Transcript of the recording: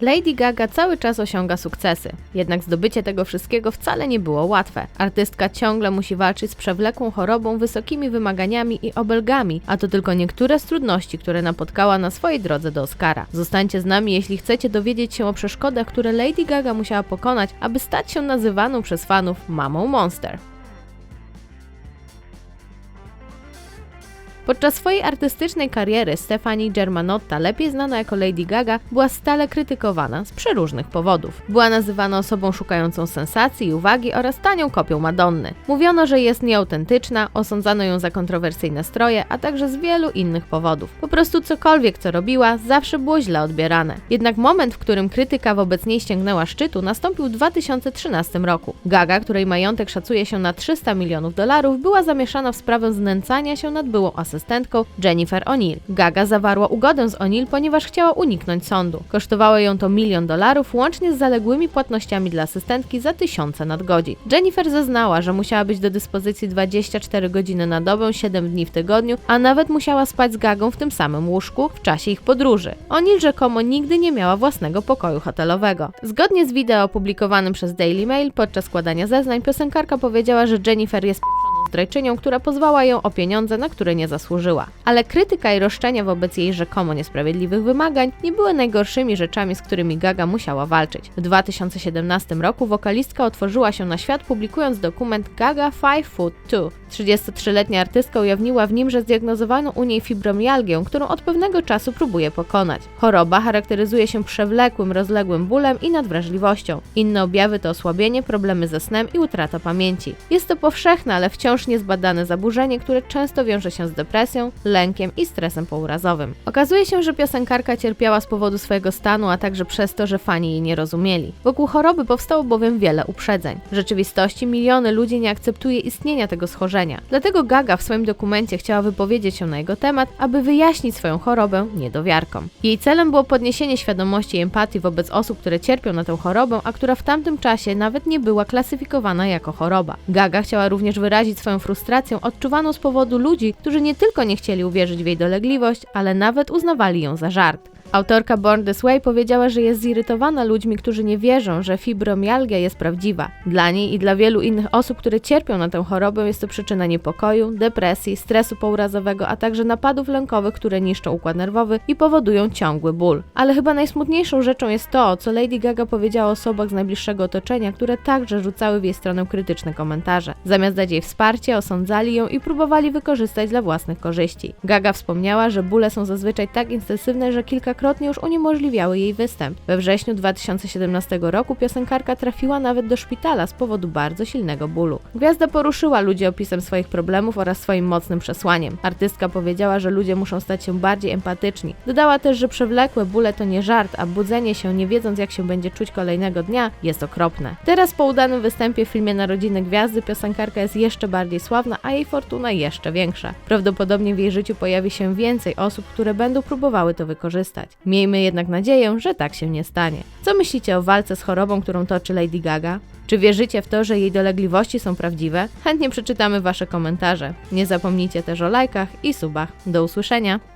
Lady Gaga cały czas osiąga sukcesy, jednak zdobycie tego wszystkiego wcale nie było łatwe. Artystka ciągle musi walczyć z przewlekłą chorobą, wysokimi wymaganiami i obelgami, a to tylko niektóre z trudności, które napotkała na swojej drodze do Oscara. Zostańcie z nami, jeśli chcecie dowiedzieć się o przeszkodach, które Lady Gaga musiała pokonać, aby stać się nazywaną przez fanów mamą Monster. Podczas swojej artystycznej kariery Stefani Germanotta, lepiej znana jako Lady Gaga, była stale krytykowana z przeróżnych powodów. Była nazywana osobą szukającą sensacji i uwagi oraz tanią kopią Madonny. Mówiono, że jest nieautentyczna, osądzano ją za kontrowersyjne stroje, a także z wielu innych powodów. Po prostu cokolwiek co robiła, zawsze było źle odbierane. Jednak moment, w którym krytyka wobec niej ściągnęła szczytu, nastąpił w 2013 roku. Gaga, której majątek szacuje się na 300 milionów dolarów, była zamieszana w sprawę znęcania się nad byłą asystentką asystentką Jennifer O'Neill. Gaga zawarła ugodę z O'Neill, ponieważ chciała uniknąć sądu. Kosztowało ją to milion dolarów, łącznie z zaległymi płatnościami dla asystentki za tysiące nadgodzin. Jennifer zeznała, że musiała być do dyspozycji 24 godziny na dobę, 7 dni w tygodniu, a nawet musiała spać z Gagą w tym samym łóżku w czasie ich podróży. O'Neill rzekomo nigdy nie miała własnego pokoju hotelowego. Zgodnie z wideo opublikowanym przez Daily Mail podczas składania zeznań, piosenkarka powiedziała, że Jennifer jest zdrajczynią, która pozwała ją o pieniądze, na które nie zasłużyła. Ale krytyka i roszczenia wobec jej rzekomo niesprawiedliwych wymagań nie były najgorszymi rzeczami, z którymi Gaga musiała walczyć. W 2017 roku wokalistka otworzyła się na świat, publikując dokument Gaga 5 Foot 2. 33-letnia artystka ujawniła w nim, że zdiagnozowano u niej fibromialgię, którą od pewnego czasu próbuje pokonać. Choroba charakteryzuje się przewlekłym, rozległym bólem i nadwrażliwością. Inne objawy to osłabienie, problemy ze snem i utrata pamięci. Jest to powszechne, ale wciąż niezbadane zaburzenie, które często wiąże się z depresją, lękiem i stresem pourazowym. Okazuje się, że piosenkarka cierpiała z powodu swojego stanu, a także przez to, że fani jej nie rozumieli. Wokół choroby powstało bowiem wiele uprzedzeń. W rzeczywistości miliony ludzi nie akceptuje istnienia tego schorzenia. Dlatego Gaga w swoim dokumencie chciała wypowiedzieć się na jego temat, aby wyjaśnić swoją chorobę niedowiarkom. Jej celem było podniesienie świadomości i empatii wobec osób, które cierpią na tę chorobę, a która w tamtym czasie nawet nie była klasyfikowana jako choroba. Gaga chciała również wyrazić swoją frustrację odczuwaną z powodu ludzi, którzy nie tylko nie chcieli uwierzyć w jej dolegliwość, ale nawet uznawali ją za żart. Autorka Born This Way powiedziała, że jest zirytowana ludźmi, którzy nie wierzą, że fibromialgia jest prawdziwa. Dla niej i dla wielu innych osób, które cierpią na tę chorobę, jest to przyczyna niepokoju, depresji, stresu pourazowego, a także napadów lękowych, które niszczą układ nerwowy i powodują ciągły ból. Ale chyba najsmutniejszą rzeczą jest to, co Lady Gaga powiedziała o osobach z najbliższego otoczenia, które także rzucały w jej stronę krytyczne komentarze. Zamiast dać jej wsparcie, osądzali ją i próbowali wykorzystać dla własnych korzyści. Gaga wspomniała, że bóle są zazwyczaj tak intensywne, że kilkakrotnie już uniemożliwiały jej występ. We wrześniu 2017 roku piosenkarka trafiła nawet do szpitala z powodu bardzo silnego bólu. Gwiazda poruszyła ludzi opisem swoich problemów oraz swoim mocnym przesłaniem. Artystka powiedziała, że ludzie muszą stać się bardziej empatyczni. Dodała też, że przewlekłe bóle to nie żart, a budzenie się nie wiedząc jak się będzie czuć kolejnego dnia jest okropne. Teraz po udanym występie w filmie Narodziny Gwiazdy piosenkarka jest jeszcze bardziej sławna, a jej fortuna jeszcze większa. Prawdopodobnie w jej życiu pojawi się więcej osób, które będą próbowały to wykorzystać. Miejmy jednak nadzieję, że tak się nie stanie. Co myślicie o walce z chorobą, którą toczy Lady Gaga? Czy wierzycie w to, że jej dolegliwości są prawdziwe? Chętnie przeczytamy Wasze komentarze. Nie zapomnijcie też o lajkach i subach. Do usłyszenia!